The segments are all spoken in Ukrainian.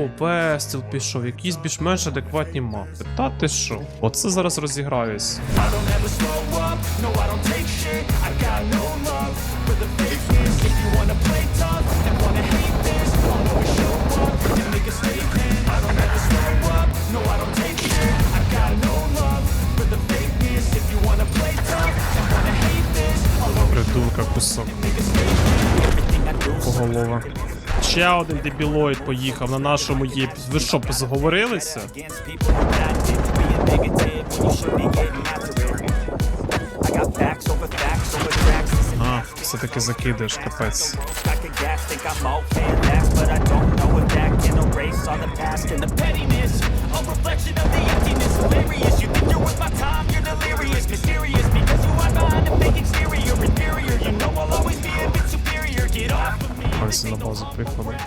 О, Пестіл пішов, якісь більш-менш адекватні мапи. Та ти що? Оце зараз розіграюсь. Придурка кусок. Поголова. Ще один дебілоїд поїхав на нашому є. Ви що, позговорилися? against people who got built на базу приходить.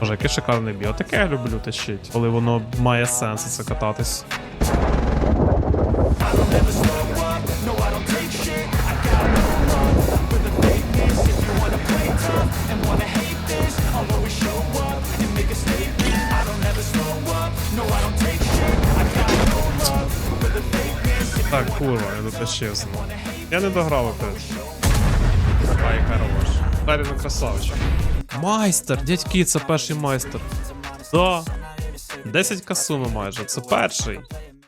Боже, який шикарний біо. Таке я люблю тащить, коли воно має сенс це кататись. Так, курва, я дотащив. Я не дограв опять. Ай, хорош. Дарі на красавчик. Майстер, дядьки, це перший майстер. Да. 10 касуми майже, це перший.